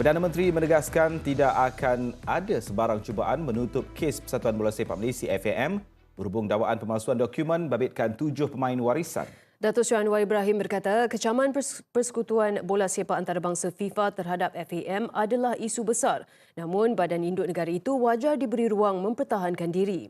Perdana Menteri menegaskan tidak akan ada sebarang cubaan menutup kes Persatuan Bola Sepak Malaysia FAM berhubung dakwaan pemalsuan dokumen babitkan tujuh pemain warisan. Datuk Seri Anwar Ibrahim berkata kecaman Persekutuan Bola Sepak Antarabangsa FIFA terhadap FAM adalah isu besar. Namun badan induk negara itu wajar diberi ruang mempertahankan diri.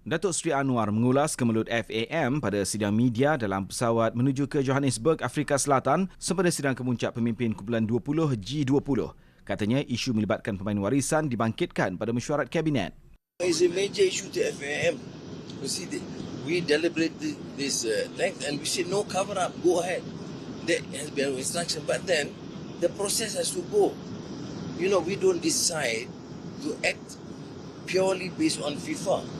Datuk Seri Anwar mengulas kemelut FAM pada sidang media dalam pesawat menuju ke Johannesburg, Afrika Selatan sempena sidang kemuncak pemimpin kumpulan 20 G20. Katanya isu melibatkan pemain warisan dibangkitkan pada mesyuarat kabinet. It's a major issue to FAM. You see, we deliberated this uh, length and we said no cover up, go ahead. That has been our instruction. But then the process has to go. You know, we don't decide to act purely based on FIFA.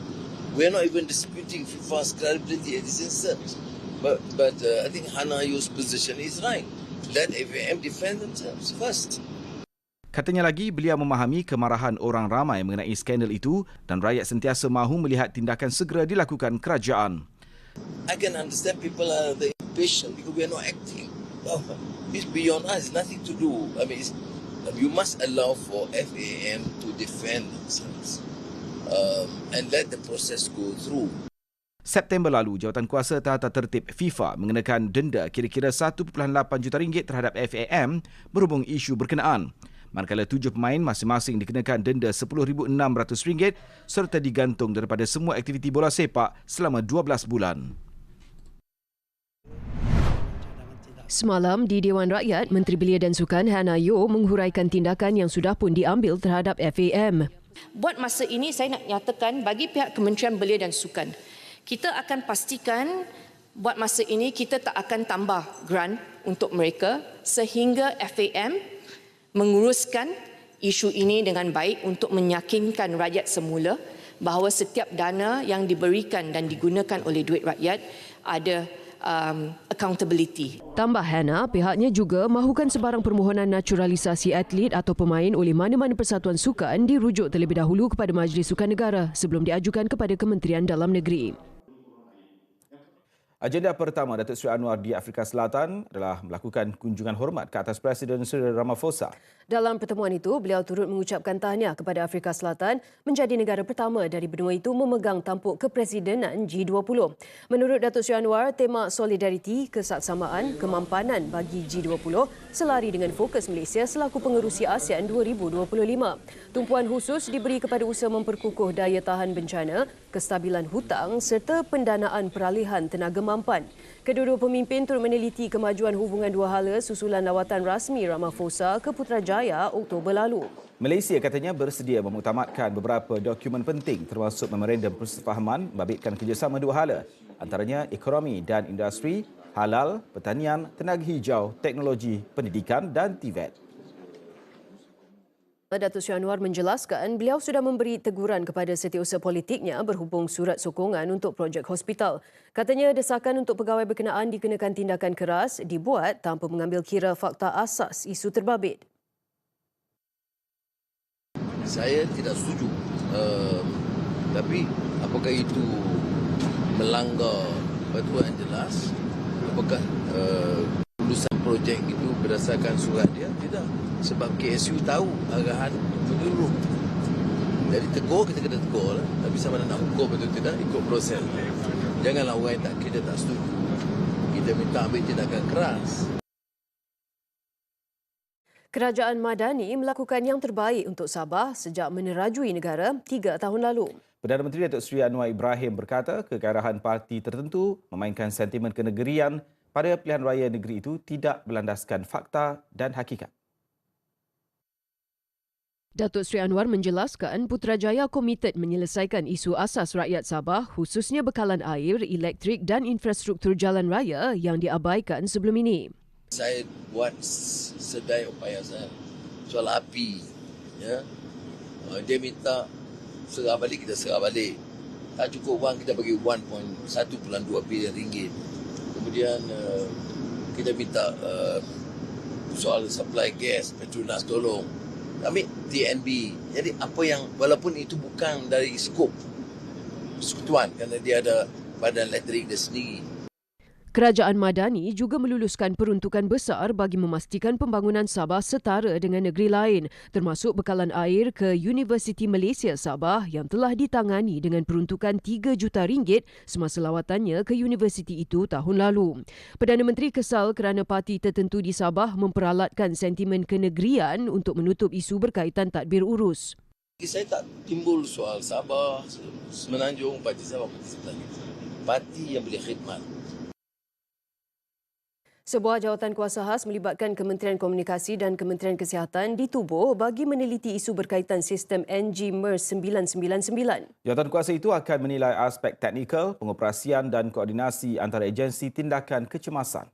We're not even disputing FIFA's credibility at this instance. But but uh, I think Hana Yu's position is right. Let FAM defend themselves first. Katanya lagi, beliau memahami kemarahan orang ramai mengenai skandal itu dan rakyat sentiasa mahu melihat tindakan segera dilakukan kerajaan. I can understand people are the impatient because we are not acting. Well, it's beyond us. Nothing to do. I mean, you must allow for FAM to defend themselves um, and let the process go through. September lalu, jawatan kuasa tata tertib FIFA mengenakan denda kira-kira 1.8 juta ringgit terhadap FAM berhubung isu berkenaan. Manakala tujuh pemain masing-masing dikenakan denda RM10,600 serta digantung daripada semua aktiviti bola sepak selama 12 bulan. Semalam di Dewan Rakyat, Menteri Belia dan Sukan Hana Yo menghuraikan tindakan yang sudah pun diambil terhadap FAM. Buat masa ini saya nak nyatakan bagi pihak Kementerian Belia dan Sukan, kita akan pastikan buat masa ini kita tak akan tambah grant untuk mereka sehingga FAM menguruskan isu ini dengan baik untuk meyakinkan rakyat semula bahawa setiap dana yang diberikan dan digunakan oleh duit rakyat ada um, accountability. Tambah Hana, pihaknya juga mahukan sebarang permohonan naturalisasi atlet atau pemain oleh mana-mana persatuan sukan dirujuk terlebih dahulu kepada Majlis Sukan Negara sebelum diajukan kepada Kementerian Dalam Negeri. Agenda pertama Datuk Seri Anwar di Afrika Selatan adalah melakukan kunjungan hormat ke atas Presiden Cyril Ramaphosa. Dalam pertemuan itu, beliau turut mengucapkan tahniah kepada Afrika Selatan menjadi negara pertama dari benua itu memegang tampuk kepresidenan G20. Menurut Datuk Seri Anwar, tema solidariti, kesaksamaan, kemampanan bagi G20 selari dengan fokus Malaysia selaku pengerusi ASEAN 2025. Tumpuan khusus diberi kepada usaha memperkukuh daya tahan bencana, kestabilan hutang serta pendanaan peralihan tenaga mampan. Kedua-dua pemimpin turut meneliti kemajuan hubungan dua hala susulan lawatan rasmi Ramaphosa ke Putrajaya Oktober lalu. Malaysia katanya bersedia memutamatkan beberapa dokumen penting termasuk memorandum persefahaman membabitkan kerjasama dua hala antaranya ekonomi dan industri, halal, pertanian, tenaga hijau, teknologi, pendidikan dan TVET. Datuk Seri Anwar menjelaskan beliau sudah memberi teguran kepada setiausaha politiknya berhubung surat sokongan untuk projek hospital. Katanya desakan untuk pegawai berkenaan dikenakan tindakan keras dibuat tanpa mengambil kira fakta asas isu terbabit. Saya tidak setuju. Uh, tapi apakah itu melanggar peraturan jelas? Apakah uh, projek itu berdasarkan surat dia? Tidak. Sebab KSU tahu arahan menyeluruh. Jadi tegur kita kena tegur lah. Tapi sama nak hukum atau tidak ikut proses. Janganlah orang yang tak kita tak setuju. Kita minta ambil tindakan keras. Kerajaan Madani melakukan yang terbaik untuk Sabah sejak menerajui negara tiga tahun lalu. Perdana Menteri Datuk Seri Anwar Ibrahim berkata kegarahan parti tertentu memainkan sentimen kenegerian pada pilihan raya negeri itu tidak berlandaskan fakta dan hakikat. Datuk Seri Anwar menjelaskan Putrajaya komited menyelesaikan isu asas rakyat Sabah khususnya bekalan air, elektrik dan infrastruktur jalan raya yang diabaikan sebelum ini. Saya buat sedaya upaya saya soal api. Ya. Uh, dia minta serah balik, kita serah balik. Tak cukup wang, kita bagi 1.1.2 bilion ringgit. Kemudian uh, kita minta uh, soal supply gas, Petronas tolong ambil TNB. Jadi apa yang walaupun itu bukan dari skop persekutuan kerana dia ada badan elektrik dia sendiri. Kerajaan Madani juga meluluskan peruntukan besar bagi memastikan pembangunan Sabah setara dengan negeri lain termasuk bekalan air ke Universiti Malaysia Sabah yang telah ditangani dengan peruntukan 3 juta ringgit semasa lawatannya ke universiti itu tahun lalu. Perdana Menteri kesal kerana parti tertentu di Sabah memperalatkan sentimen kenegerian untuk menutup isu berkaitan tadbir urus. Saya tak timbul soal Sabah, Semenanjung, Parti Sabah, Parti Sebelah. Parti yang boleh khidmat. Sebuah jawatan kuasa khas melibatkan Kementerian Komunikasi dan Kementerian Kesihatan ditubuh bagi meneliti isu berkaitan sistem NG MERS 999. Jawatan kuasa itu akan menilai aspek teknikal, pengoperasian dan koordinasi antara agensi tindakan kecemasan.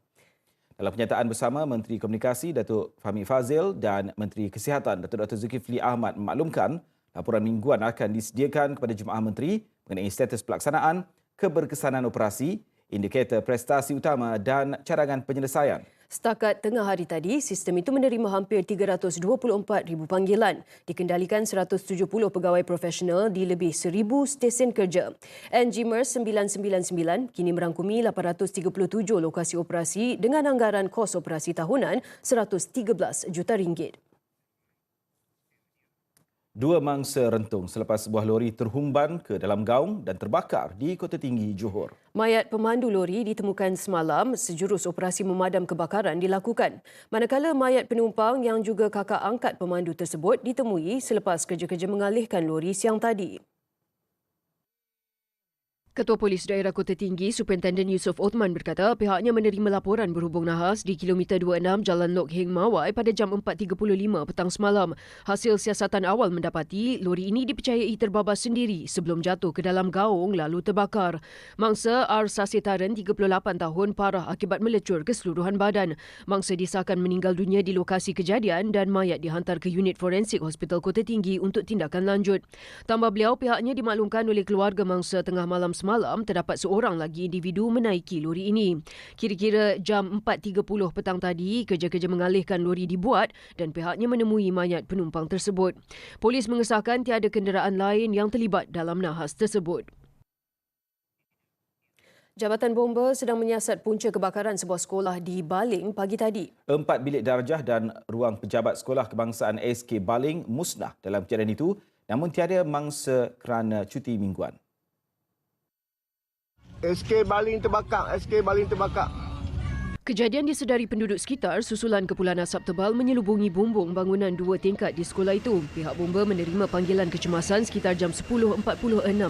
Dalam pernyataan bersama, Menteri Komunikasi Datuk Fahmi Fazil dan Menteri Kesihatan Datuk Dr. Zulkifli Ahmad memaklumkan laporan mingguan akan disediakan kepada Jemaah Menteri mengenai status pelaksanaan, keberkesanan operasi, indikator prestasi utama dan cadangan penyelesaian. Setakat tengah hari tadi, sistem itu menerima hampir 324,000 panggilan, dikendalikan 170 pegawai profesional di lebih 1,000 stesen kerja. NGMERS 999 kini merangkumi 837 lokasi operasi dengan anggaran kos operasi tahunan 113 juta ringgit. Dua mangsa rentung selepas sebuah lori terhumban ke dalam gaung dan terbakar di Kota Tinggi, Johor. Mayat pemandu lori ditemukan semalam sejurus operasi memadam kebakaran dilakukan. Manakala mayat penumpang yang juga kakak angkat pemandu tersebut ditemui selepas kerja-kerja mengalihkan lori siang tadi. Ketua Polis Daerah Kota Tinggi, Superintendent Yusof Othman berkata pihaknya menerima laporan berhubung nahas di kilometer 26 Jalan Lok Heng Mawai pada jam 4.35 petang semalam. Hasil siasatan awal mendapati lori ini dipercayai terbabas sendiri sebelum jatuh ke dalam gaung lalu terbakar. Mangsa R. Sasitaren, 38 tahun, parah akibat melecur keseluruhan badan. Mangsa disahkan meninggal dunia di lokasi kejadian dan mayat dihantar ke unit forensik Hospital Kota Tinggi untuk tindakan lanjut. Tambah beliau, pihaknya dimaklumkan oleh keluarga mangsa tengah malam semalam semalam terdapat seorang lagi individu menaiki lori ini. Kira-kira jam 4.30 petang tadi, kerja-kerja mengalihkan lori dibuat dan pihaknya menemui mayat penumpang tersebut. Polis mengesahkan tiada kenderaan lain yang terlibat dalam nahas tersebut. Jabatan Bomba sedang menyiasat punca kebakaran sebuah sekolah di Baling pagi tadi. Empat bilik darjah dan ruang pejabat sekolah kebangsaan SK Baling musnah dalam kejadian itu namun tiada mangsa kerana cuti mingguan. SK Baling terbakar, SK Baling terbakar. Kejadian disedari penduduk sekitar susulan kepulan asap tebal menyelubungi bumbung bangunan dua tingkat di sekolah itu. Pihak bomba menerima panggilan kecemasan sekitar jam 10.46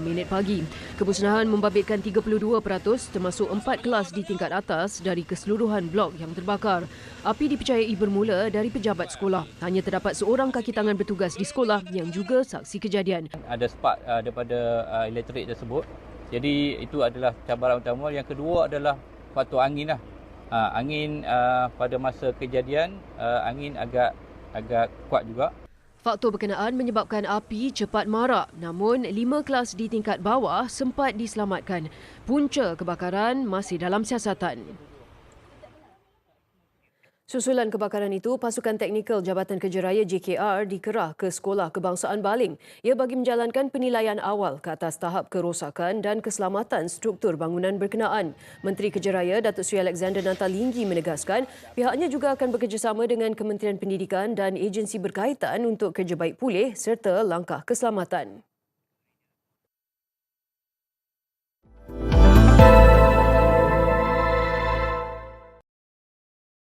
minit pagi. Kemusnahan membabitkan 32% termasuk empat kelas di tingkat atas dari keseluruhan blok yang terbakar. Api dipercayai bermula dari pejabat sekolah. Hanya terdapat seorang kaki tangan bertugas di sekolah yang juga saksi kejadian. Ada spark uh, daripada uh, elektrik tersebut jadi itu adalah cabaran utama. Yang kedua adalah faktor angin lah. Uh, angin uh, pada masa kejadian uh, angin agak agak kuat juga. Faktor berkenaan menyebabkan api cepat marak namun lima kelas di tingkat bawah sempat diselamatkan. Punca kebakaran masih dalam siasatan. Susulan kebakaran itu, pasukan teknikal Jabatan Kerja Raya JKR dikerah ke Sekolah Kebangsaan Baling. Ia bagi menjalankan penilaian awal ke atas tahap kerosakan dan keselamatan struktur bangunan berkenaan. Menteri Kerja Raya Datuk Seri Alexander Nantalinggi menegaskan pihaknya juga akan bekerjasama dengan Kementerian Pendidikan dan agensi berkaitan untuk kerja baik pulih serta langkah keselamatan.